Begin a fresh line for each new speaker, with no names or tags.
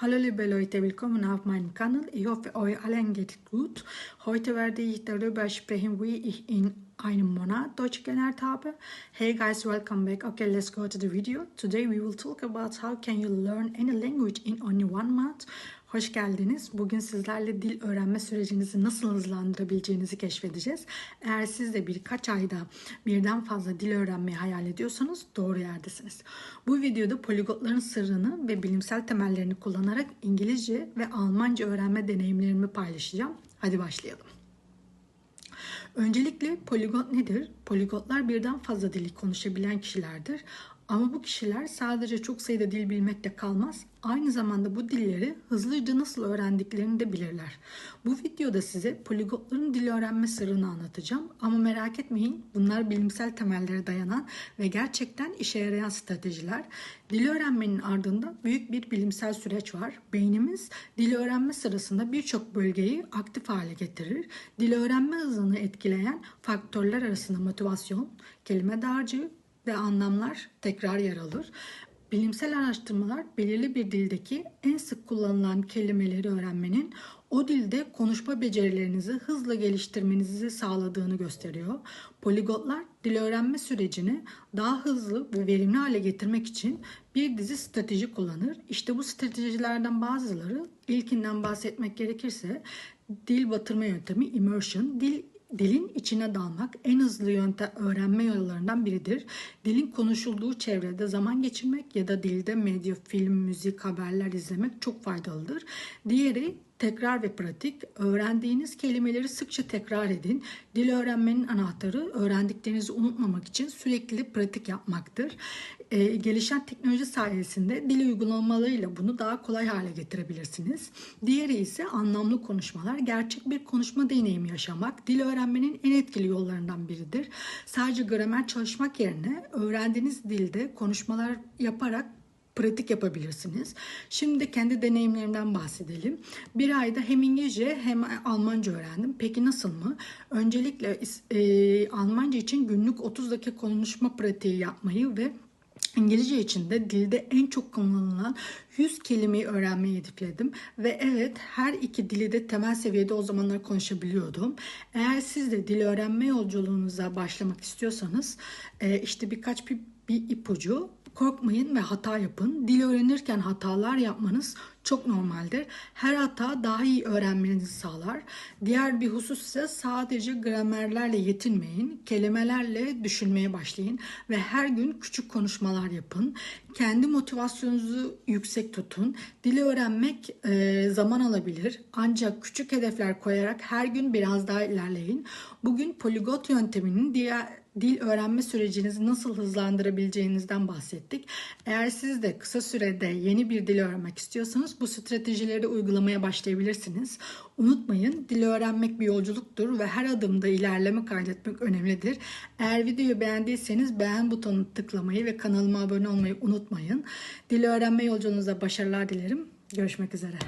Hallo liebe Leute, willkommen auf meinem Kanal. Ich hoffe, euch allen geht gut. Heute werde ich darüber sprechen, wie ich in einem Monat Deutsch gelernt habe. Hey guys, welcome back. Okay, let's go to the video. Today we will talk about how can you learn any language in only one month. Hoş geldiniz. Bugün sizlerle dil öğrenme sürecinizi nasıl hızlandırabileceğinizi keşfedeceğiz. Eğer siz de birkaç ayda birden fazla dil öğrenmeyi hayal ediyorsanız doğru yerdesiniz. Bu videoda poligotların sırrını ve bilimsel temellerini kullanarak İngilizce ve Almanca öğrenme deneyimlerimi paylaşacağım. Hadi başlayalım. Öncelikle poligot nedir? Poligotlar birden fazla dili konuşabilen kişilerdir. Ama bu kişiler sadece çok sayıda dil bilmekle kalmaz, aynı zamanda bu dilleri hızlıca nasıl öğrendiklerini de bilirler. Bu videoda size poligotların dil öğrenme sırrını anlatacağım ama merak etmeyin bunlar bilimsel temellere dayanan ve gerçekten işe yarayan stratejiler. Dil öğrenmenin ardında büyük bir bilimsel süreç var. Beynimiz dil öğrenme sırasında birçok bölgeyi aktif hale getirir. Dil öğrenme hızını etkileyen faktörler arasında motivasyon, kelime dağarcığı, ve anlamlar tekrar yer alır. Bilimsel araştırmalar belirli bir dildeki en sık kullanılan kelimeleri öğrenmenin o dilde konuşma becerilerinizi hızla geliştirmenizi sağladığını gösteriyor. Poligotlar dil öğrenme sürecini daha hızlı ve verimli hale getirmek için bir dizi strateji kullanır. İşte bu stratejilerden bazıları ilkinden bahsetmek gerekirse dil batırma yöntemi immersion, dil Dilin içine dalmak en hızlı yöntem öğrenme yollarından biridir. Dilin konuşulduğu çevrede zaman geçirmek ya da dilde medya, film, müzik, haberler izlemek çok faydalıdır. Diğeri tekrar ve pratik. Öğrendiğiniz kelimeleri sıkça tekrar edin. Dil öğrenmenin anahtarı öğrendiklerinizi unutmamak için sürekli pratik yapmaktır. Ee, gelişen teknoloji sayesinde dil uygulamalarıyla bunu daha kolay hale getirebilirsiniz. Diğeri ise anlamlı konuşmalar. Gerçek bir konuşma deneyimi yaşamak dil öğrenmenin en etkili yollarından biridir. Sadece gramer çalışmak yerine öğrendiğiniz dilde konuşmalar yaparak pratik yapabilirsiniz. Şimdi kendi deneyimlerimden bahsedelim. Bir ayda hem İngilizce hem Almanca öğrendim. Peki nasıl mı? Öncelikle e, Almanca için günlük 30 dakika konuşma pratiği yapmayı ve İngilizce için de dilde en çok kullanılan 100 kelimeyi öğrenmeyi hedefledim. Ve evet her iki dili de temel seviyede o zamanlar konuşabiliyordum. Eğer siz de dil öğrenme yolculuğunuza başlamak istiyorsanız e, işte birkaç bir, bir ipucu Korkmayın ve hata yapın. Dil öğrenirken hatalar yapmanız çok normaldir. Her hata daha iyi öğrenmenizi sağlar. Diğer bir husus ise sadece gramerlerle yetinmeyin. Kelimelerle düşünmeye başlayın ve her gün küçük konuşmalar yapın. Kendi motivasyonunuzu yüksek tutun. Dili öğrenmek e, zaman alabilir. Ancak küçük hedefler koyarak her gün biraz daha ilerleyin. Bugün poligot yönteminin diğer dil öğrenme sürecinizi nasıl hızlandırabileceğinizden bahsettik. Eğer siz de kısa sürede yeni bir dil öğrenmek istiyorsanız bu stratejileri uygulamaya başlayabilirsiniz. Unutmayın dil öğrenmek bir yolculuktur ve her adımda ilerleme kaydetmek önemlidir. Eğer videoyu beğendiyseniz beğen butonunu tıklamayı ve kanalıma abone olmayı unutmayın. Dil öğrenme yolculuğunuza başarılar dilerim. Görüşmek üzere.